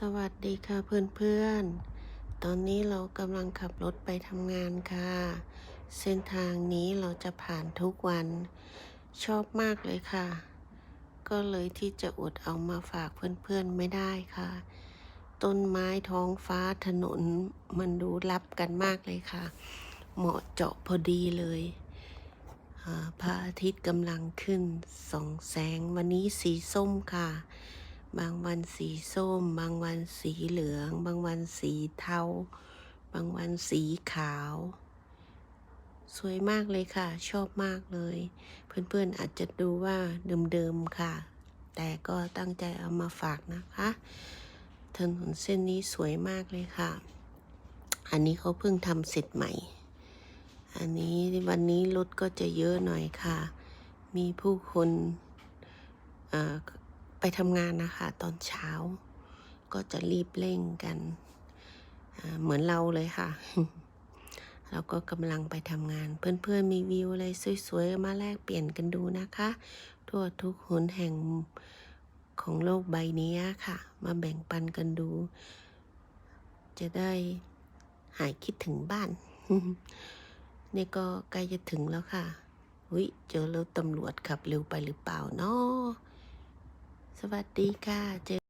สวัสดีค่ะเพื่อนๆ ตอนนี้เรากำลังขับรถไปทำงานค่ะ เส้นทางนี้เราจะผ่านทุกวัน ชอบมากเลยค่ะ ก็เลยที่จะอดเอามาฝากเพื่อนๆไม่ได้ค่ะ ต้นไม้ท้องฟ้าถนนมันดูรับกันมากเลยค่ะ เหมาะเจาะพอดีเลยอ่าพระอาทิตย์กำลังขึ้นส่องแสงวันนี้สีส้มค่ะ บางวันสีส้ม บางวันสีเหลือง บางวันสีเทา บางวันสีขาว สวยมากเลยค่ะ ชอบมากเลย เพื่อนๆอาจจะดูว่าเดิมๆค่ะ แต่ก็ตั้งใจเอามาฝากนะคะ ถนนเส้นนี้สวยมากเลยค่ะ อันนี้เขาเพิ่งทำเสร็จใหม่ อันนี้วันนี้รถก็จะเยอะหน่อยค่ะ มีผู้คนอ่า ไปทำงานนะคะ ตอนเช้า ก็จะรีบเร่งกันเหมือนเราเลยค่ะ เราก็กำลังไปทำงาน เพื่อนๆมีวิวอะไรสวยๆ มาแลกเปลี่ยนกันดูนะคะ ทั่วทุกหนแห่งของโลกใบนี้ค่ะ มาแบ่งปันกันดู จะได้หายคิดถึงบ้าน นี่ก็ใกล้จะถึงแล้วค่ะอุ้ยเจอรถตำรวจขับเร็วไปหรือเปล่าเนาะ วัสดีค่ะเจอ